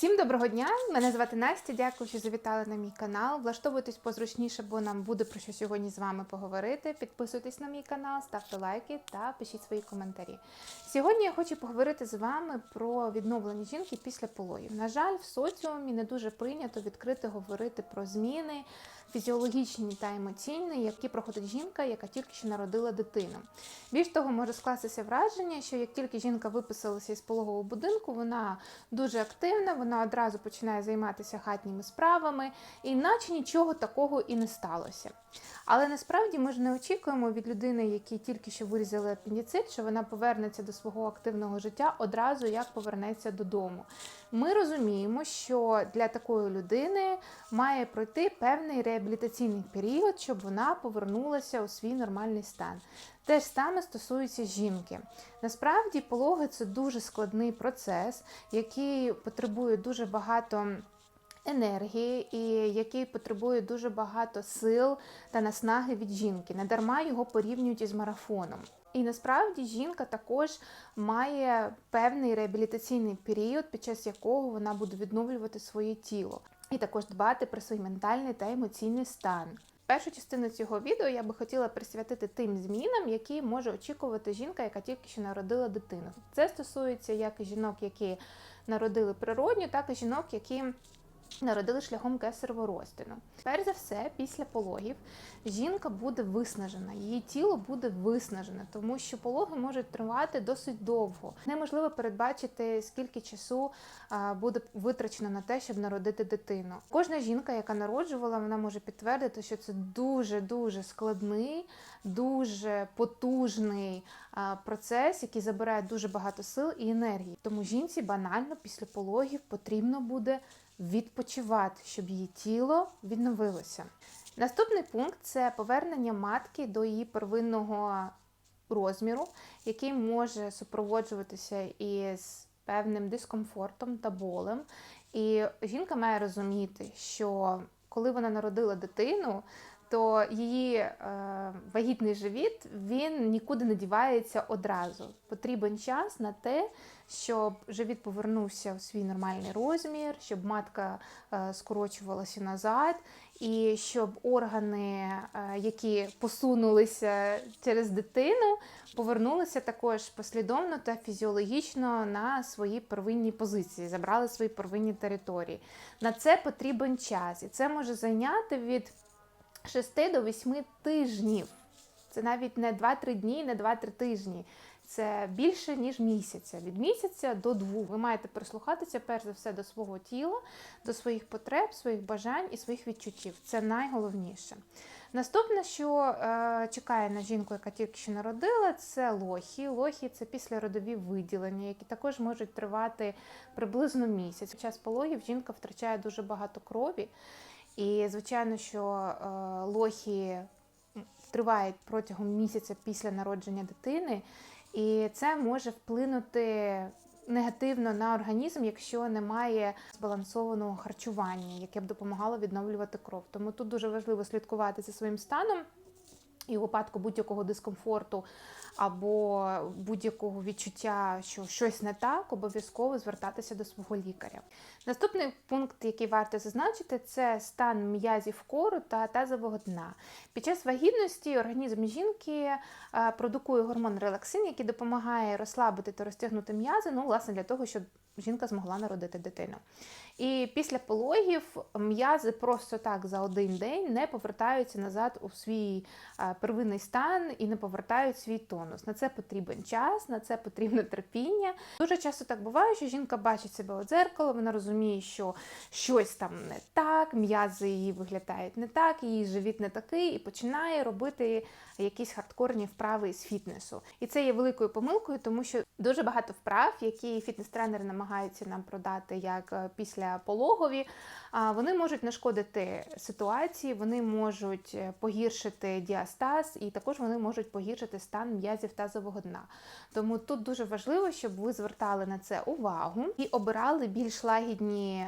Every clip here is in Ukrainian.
Всім доброго дня! Мене звати Настя. Дякую, що завітали на мій канал. Влаштовуйтесь позручніше, бо нам буде про що сьогодні з вами поговорити. Підписуйтесь на мій канал, ставте лайки та пишіть свої коментарі. Сьогодні я хочу поговорити з вами про відновлення жінки після пологів. На жаль, в соціумі не дуже прийнято відкрити говорити про зміни фізіологічні та емоційні, які проходить жінка, яка тільки що народила дитину. Більш того, може скластися враження, що як тільки жінка виписалася із пологового будинку, вона дуже активна, вона одразу починає займатися хатніми справами, і наче нічого такого і не сталося. Але насправді ми ж не очікуємо від людини, які тільки що вирізали апендицит, що вона повернеться до свого активного життя одразу як повернеться додому. Ми розуміємо, що для такої людини має пройти певний реабілітаційний період, щоб вона повернулася у свій нормальний стан. Те ж саме стосується жінки. Насправді, пологи це дуже складний процес, який потребує дуже багато. Енергії, і який потребує дуже багато сил та наснаги від жінки. Недарма його порівнюють із марафоном. І насправді жінка також має певний реабілітаційний період, під час якого вона буде відновлювати своє тіло, і також дбати про свій ментальний та емоційний стан. Першу частину цього відео я би хотіла присвятити тим змінам, які може очікувати жінка, яка тільки що народила дитину. Це стосується як жінок, які народили природню, так і жінок, які Народили шляхом кесаревого розтину. Перш за все, після пологів жінка буде виснажена, її тіло буде виснажене, тому що пологи можуть тривати досить довго. Неможливо передбачити, скільки часу буде витрачено на те, щоб народити дитину. Кожна жінка, яка народжувала, вона може підтвердити, що це дуже дуже складний, дуже потужний процес, який забирає дуже багато сил і енергії. Тому жінці банально після пологів потрібно буде відпочивати, щоб її тіло відновилося. Наступний пункт це повернення матки до її первинного розміру, який може супроводжуватися із певним дискомфортом та болем. І жінка має розуміти, що коли вона народила дитину, то її е, вагітний живіт він нікуди не дівається одразу. Потрібен час на те, щоб живіт повернувся у свій нормальний розмір, щоб матка е, скорочувалася назад, і щоб органи, е, які посунулися через дитину, повернулися також послідовно та фізіологічно на свої первинні позиції, забрали свої первинні території. На це потрібен час, і це може зайняти від 6 до 8 тижнів. Це навіть не 2-3 дні, не 2-3 тижні. Це більше, ніж місяця. Від місяця до двох. Ви маєте прислухатися, перш за все, до свого тіла, до своїх потреб, своїх бажань і своїх відчуттів. Це найголовніше. Наступне, що е, чекає на жінку, яка тільки що народила, це лохи. Лохи це післяродові виділення, які також можуть тривати приблизно місяць. Під час пологів жінка втрачає дуже багато крові. І, звичайно, що е, лохи тривають протягом місяця після народження дитини, і це може вплинути негативно на організм, якщо немає збалансованого харчування, яке б допомагало відновлювати кров. Тому тут дуже важливо слідкувати за своїм станом. І у випадку будь-якого дискомфорту або будь-якого відчуття, що щось не так, обов'язково звертатися до свого лікаря. Наступний пункт, який варто зазначити, це стан м'язів кору та тазового дна. Під час вагітності організм жінки е, продукує гормон релаксин, який допомагає розслабити та розтягнути м'язи, ну, власне, для того, щоб жінка змогла народити дитину. І після пологів м'язи просто так за один день не повертаються назад у свій е, первинний стан і не повертають свій тонус. На це потрібен час, на це потрібне терпіння. Дуже часто так буває, що жінка бачить себе у дзеркало, вона розуміє, що щось там не так, м'язи її виглядають не так, її живіт не такий, і починає робити якісь хардкорні вправи з фітнесу. І це є великою помилкою, тому що дуже багато вправ, які фітнес-тренери намагаються нам продати як е, після пологові, вони можуть нашкодити ситуації, вони можуть е, погіршити діастаз, і також вони можуть погіршити стан м'язів тазового дна. Тому тут дуже важливо, щоб ви звертали на це увагу і обирали більш лагідні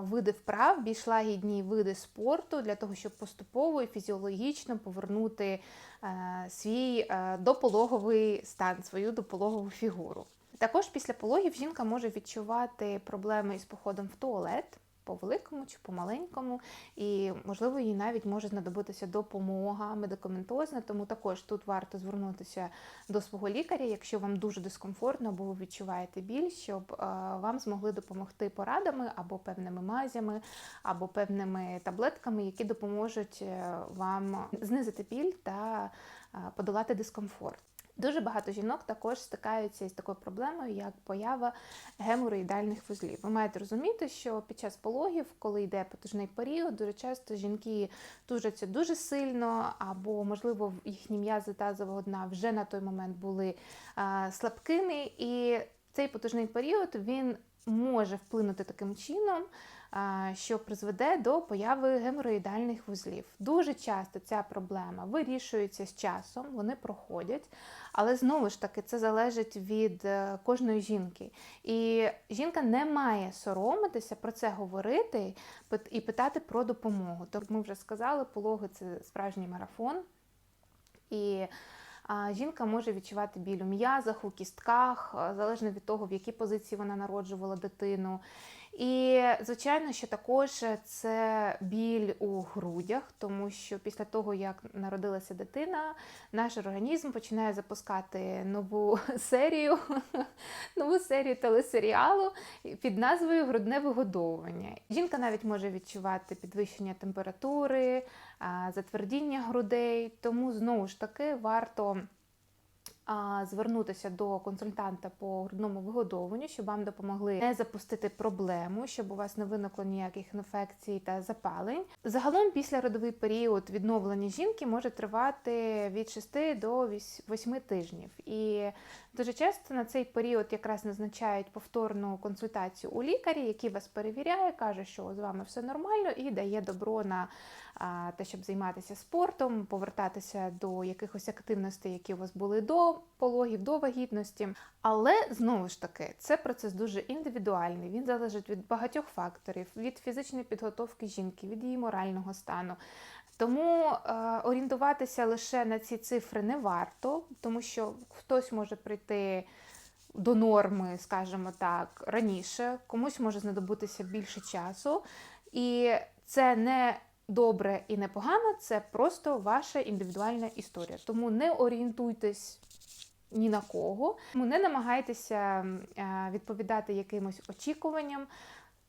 види вправ, більш лагідні види спорту для того, щоб поступово і фізіологічно повернути е, свій допологовий стан, свою допологову фігуру. Також після пологів жінка може відчувати проблеми із походом в туалет. По великому чи по маленькому, і можливо їй навіть може знадобитися допомога медикаментозна, тому також тут варто звернутися до свого лікаря, якщо вам дуже дискомфортно або ви відчуваєте біль, щоб е, вам змогли допомогти порадами або певними мазями, або певними таблетками, які допоможуть е, вам знизити біль та е, подолати дискомфорт. Дуже багато жінок також стикаються із такою проблемою, як поява геморроїдальних вузлів. Ви маєте розуміти, що під час пологів, коли йде потужний період, дуже часто жінки тужаться дуже сильно, або, можливо, їхні м'язи тазового дна вже на той момент були а, слабкими, і цей потужний період він може вплинути таким чином що призведе до появи геморроїдальних вузлів. Дуже часто ця проблема вирішується з часом, вони проходять, але знову ж таки це залежить від е, кожної жінки. І жінка не має соромитися про це говорити і питати про допомогу. Тобто ми вже сказали, пологи це справжній марафон. І Жінка може відчувати біль у м'язах, у кістках, залежно від того, в якій позиції вона народжувала дитину. І, звичайно, що також це біль у грудях, тому що після того, як народилася дитина, наш організм починає запускати нову серію, нову серію телесеріалу під назвою Грудне вигодовування. Жінка навіть може відчувати підвищення температури, затвердіння грудей, тому знову ж таки варто звернутися до консультанта по грудному вигодовуванню, щоб вам допомогли не запустити проблему, щоб у вас не виникло ніяких інфекцій та запалень. Загалом, після родовий період відновлення жінки може тривати від 6 до 8 тижнів. І дуже часто на цей період якраз назначають повторну консультацію у лікарі, який вас перевіряє, каже, що з вами все нормально, і дає добро на те, щоб займатися спортом, повертатися до якихось активностей, які у вас були до пологів, до вагітності. Але знову ж таки, це процес дуже індивідуальний. Він залежить від багатьох факторів: від фізичної підготовки жінки, від її морального стану. Тому е, орієнтуватися лише на ці цифри не варто, тому що хтось може прийти. До норми, скажімо так, раніше, комусь може знадобитися більше часу, і це не добре і непогано це просто ваша індивідуальна історія. Тому не орієнтуйтесь ні на кого, тому не намагайтеся відповідати якимось очікуванням.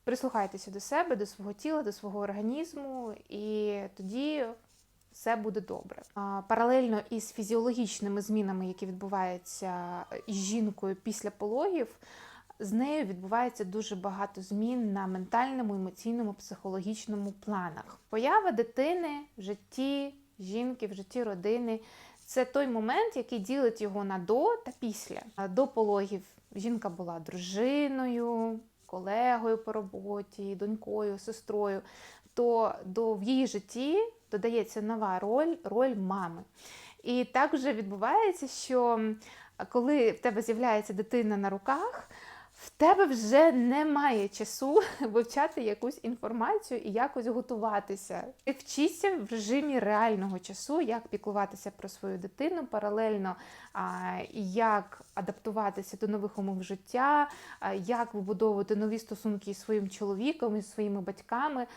Прислухайтеся до себе, до свого тіла, до свого організму, і тоді все буде добре. Паралельно із фізіологічними змінами, які відбуваються із жінкою після пологів, з нею відбувається дуже багато змін на ментальному, емоційному, психологічному планах. Поява дитини в житті жінки, в житті родини це той момент, який ділить його на до та після. До пологів жінка була дружиною, колегою по роботі, донькою, сестрою. То до в її житті додається нова роль роль мами. І так вже відбувається, що коли в тебе з'являється дитина на руках, в тебе вже немає часу вивчати якусь інформацію і якось готуватися. Ти вчишся в режимі реального часу, як піклуватися про свою дитину, паралельно як адаптуватися до нових умов життя, як вибудовувати нові стосунки із своїм чоловіком, із своїми батьками.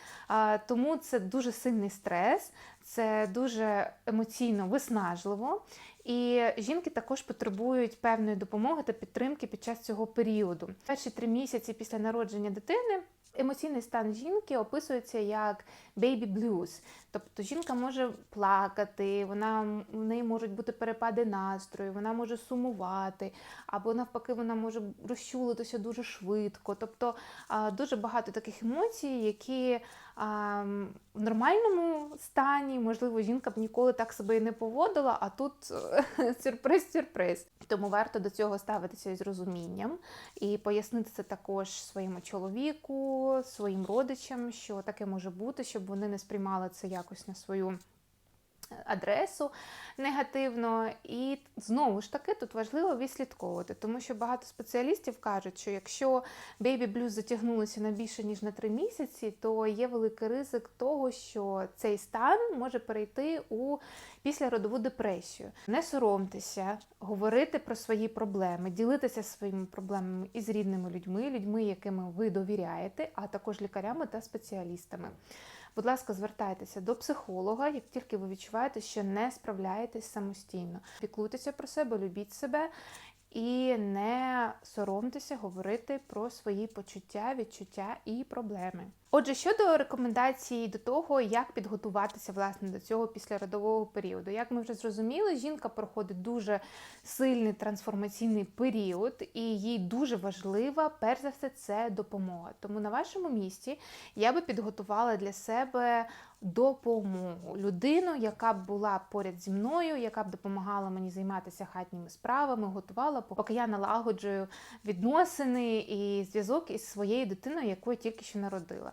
Тому це дуже сильний стрес, це дуже емоційно виснажливо. І жінки також потребують певної допомоги та підтримки під час цього періоду. Перші три місяці після народження дитини емоційний стан жінки описується як baby blues. Тобто жінка може плакати, вона в неї можуть бути перепади настрою, вона може сумувати, або навпаки, вона може розчулитися дуже швидко. Тобто дуже багато таких емоцій, які в нормальному стані, можливо, жінка б ніколи так себе і не поводила, а тут сюрприз-сюрприз. Тому варто до цього ставитися із розумінням і пояснити це також своєму чоловіку, своїм родичам, що таке може бути, щоб вони не сприймали це якось на свою адресу негативно. І знову ж таки тут важливо відслідковувати, тому що багато спеціалістів кажуть, що якщо бейбі блюз затягнулося на більше ніж на 3 місяці, то є великий ризик того, що цей стан може перейти у післяродову депресію. Не соромтеся, говорити про свої проблеми, ділитися своїми проблемами із рідними людьми, людьми, якими ви довіряєте, а також лікарями та спеціалістами. Будь ласка, звертайтеся до психолога, як тільки ви відчуваєте, що не справляєтесь самостійно. Піклуйтеся про себе, любіть себе і не соромтеся говорити про свої почуття, відчуття і проблеми. Отже, щодо рекомендацій до того, як підготуватися власне до цього післяродового періоду, як ми вже зрозуміли, жінка проходить дуже сильний трансформаційний період, і їй дуже важлива, перш за все, це допомога. Тому на вашому місці я би підготувала для себе допомогу людину, яка б була поряд зі мною, яка б допомагала мені займатися хатніми справами, готувала, поки я налагоджую відносини і зв'язок із своєю дитиною, яку я тільки що народила.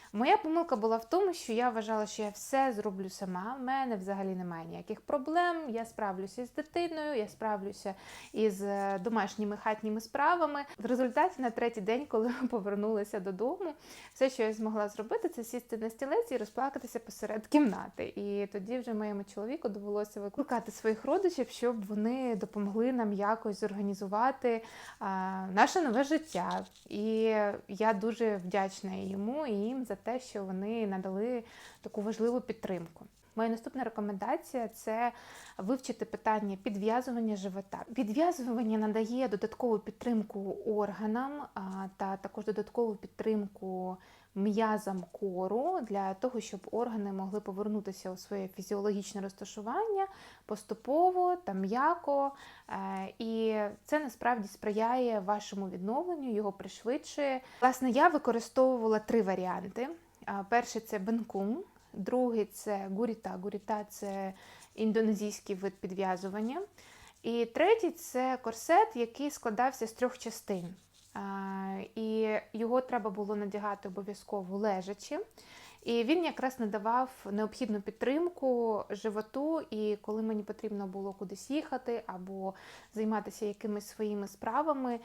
Моя помилка була в тому, що я вважала, що я все зроблю сама. В мене взагалі немає ніяких проблем. Я справлюся з дитиною, я справлюся із е, домашніми хатніми справами. В результаті на третій день, коли ми повернулися додому, все, що я змогла зробити, це сісти на стілець і розплакатися посеред кімнати. І тоді вже моєму чоловіку довелося викликати своїх родичів, щоб вони допомогли нам якось зорганізувати а, наше нове життя. І я дуже вдячна йому і їм за те, що вони надали таку важливу підтримку. Моя наступна рекомендація це вивчити питання підв'язування живота. Підв'язування надає додаткову підтримку органам та також додаткову підтримку м'язам кору для того, щоб органи могли повернутися у своє фізіологічне розташування поступово та м'яко. Е, І це насправді сприяє вашому відновленню, його пришвидшує. Власне, я використовувала три варіанти. Перший це бенкум, другий це гуріта. Гуріта це індонезійський вид підв'язування. І третій це корсет, який складався з трьох частин. І його треба було надягати обов'язково лежачи. І він якраз надавав необхідну підтримку животу, і коли мені потрібно було кудись їхати або займатися якимись своїми справами,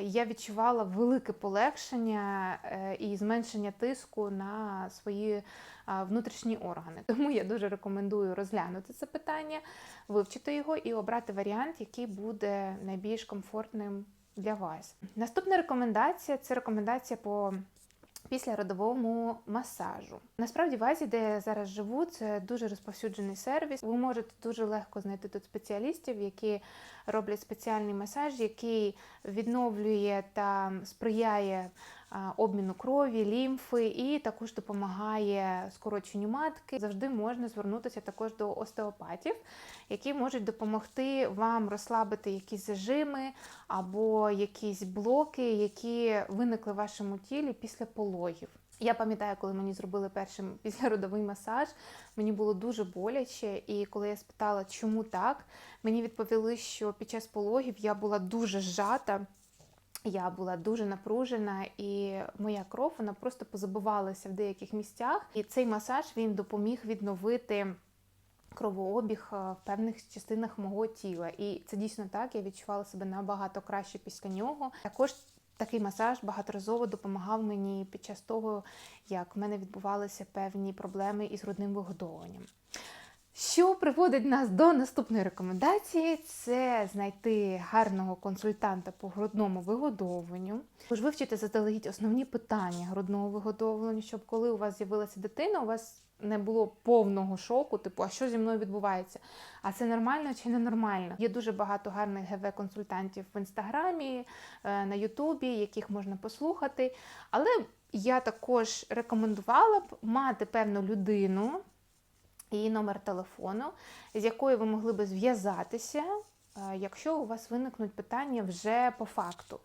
я відчувала велике полегшення е, і зменшення тиску на свої внутрішні органи. Тому я дуже рекомендую розглянути це питання, вивчити його і обрати варіант, який буде найбільш комфортним для вас. Наступна рекомендація це рекомендація по післяродовому масажу. Насправді в Азії, де я зараз живу, це дуже розповсюджений сервіс. Ви можете дуже легко знайти тут спеціалістів, які роблять спеціальний масаж, який відновлює та сприяє обміну крові, лімфи і також допомагає скороченню матки. Завжди можна звернутися також до остеопатів, які можуть допомогти вам розслабити якісь зажими або якісь блоки, які виникли в вашому тілі після пологів. Я пам'ятаю, коли мені зробили перший післяродовий масаж, мені було дуже боляче, і коли я спитала, чому так, мені відповіли, що під час пологів я була дуже зжата. Я була дуже напружена, і моя кров вона просто позабивалася в деяких місцях. І цей масаж він допоміг відновити кровообіг е, в певних частинах мого тіла. І це дійсно так. Я відчувала себе набагато краще після нього. Також такий масаж багаторазово допомагав мені під час того, як в мене відбувалися певні проблеми із грудним вигодовуванням. Що приводить нас до наступної рекомендації, це знайти гарного консультанта по грудному вигодовуванню. Тож вивчити заздалегідь основні питання грудного вигодовування, щоб коли у вас з'явилася дитина, у вас не було повного шоку, типу, а що зі мною відбувається? А це нормально чи не нормально? Є дуже багато гарних ГВ-консультантів в інстаграмі, е, на Ютубі, яких можна послухати. Але я також рекомендувала б мати певну людину її номер телефону, з якою ви могли би зв'язатися, е, якщо у вас виникнуть питання вже по факту.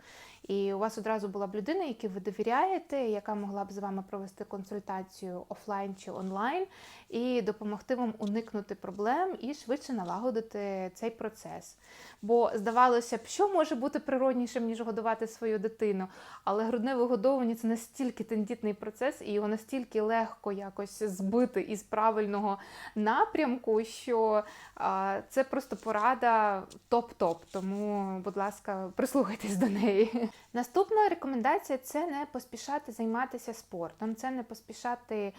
І у вас одразу була б людина, якій ви довіряєте, яка могла б з вами провести консультацію офлайн чи онлайн, і допомогти вам уникнути проблем і швидше налагодити цей процес. Бо здавалося б, що може бути природнішим, ніж годувати свою дитину, але грудне вигодовування це настільки тендітний процес, і його настільки легко якось збити із правильного напрямку, що а, це просто порада топ-топ. Тому, будь ласка, прислухайтесь до неї. Наступна рекомендація це не поспішати займатися спортом, це не поспішати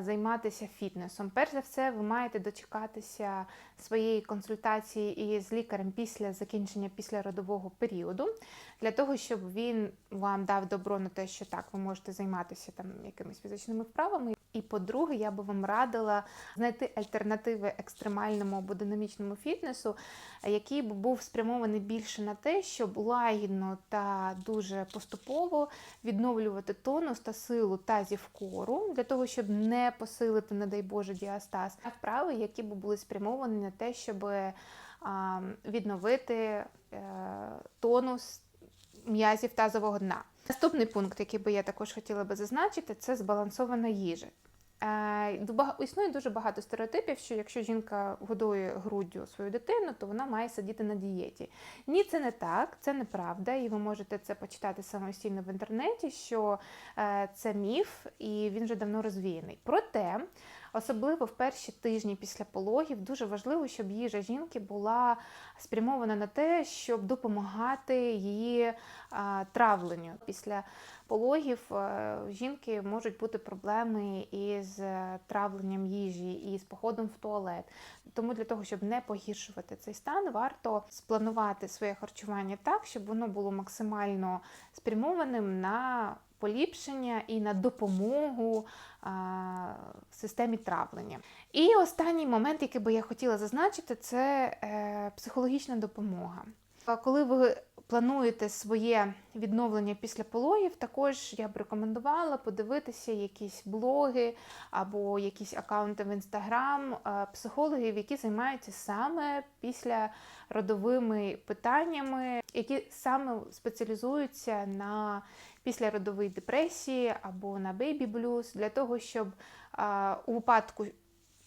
займатися фітнесом. Перш за все, ви маєте дочекатися своєї консультації із лікарем після закінчення післяродового періоду, для того, щоб він вам дав добро на те, що так, ви можете займатися там якимись фізичними вправами. І по-друге, я би вам радила знайти альтернативи екстремальному або динамічному фітнесу, який б був спрямований більше на те, щоб лагідно та дуже поступово відновлювати тонус та силу тазів кору, для того, щоб не посилити, не дай Боже, діастаз, а вправи, які б були спрямовані на те, щоб відновити е, тонус м'язів тазового дна. Наступний пункт, який би я також хотіла би зазначити, це збалансована їжа. Е, Існує дуже багато стереотипів, що якщо жінка годує груддю свою дитину, то вона має сидіти на дієті. Ні, це не так, це неправда, і ви можете це почитати самостійно в інтернеті, що е, це міф, і він вже давно розвіяний. Проте, особливо в перші тижні після пологів, дуже важливо, щоб їжа жінки була спрямована на те, щоб допомагати її травленню. Після пологів е, жінки можуть бути проблеми із е, травленням їжі, і з походом в туалет. Тому для того, щоб не погіршувати цей стан, варто спланувати своє харчування так, щоб воно було максимально спрямованим на поліпшення і на допомогу а, системі травлення. І останній момент, який би я хотіла зазначити, це е, психологічна допомога. Коли ви плануєте своє відновлення після пологів, також я б рекомендувала подивитися якісь блоги або якісь акаунти в інстаграм е, психологів, які займаються саме після родовими питаннями, які саме спеціалізуються на післяродовій депресії або на бейбі блюз, для того, щоб у випадку,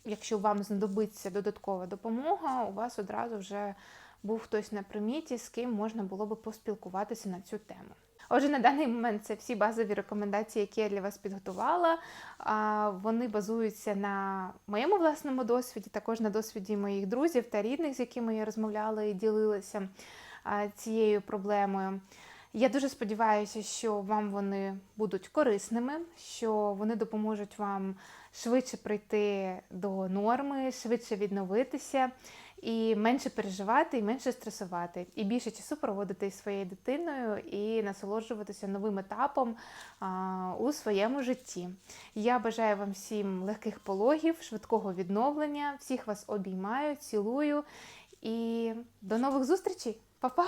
якщо вам знадобиться додаткова допомога, у вас одразу вже був хтось на приміті, з ким можна було би поспілкуватися на цю тему. Отже, на даний момент це всі базові рекомендації, які я для вас підготувала. Вони базуються на моєму власному досвіді, також на досвіді моїх друзів та рідних, з якими я розмовляла і ділилася цією проблемою. Я дуже сподіваюся, що вам вони будуть корисними, що вони допоможуть вам швидше прийти до норми, швидше відновитися і менше переживати, і менше стресувати, і більше часу проводити із своєю дитиною і насолоджуватися новим етапом а, у своєму житті. Я бажаю вам всім легких пологів, швидкого відновлення. Всіх вас обіймаю, цілую і до нових зустрічей, Па-па!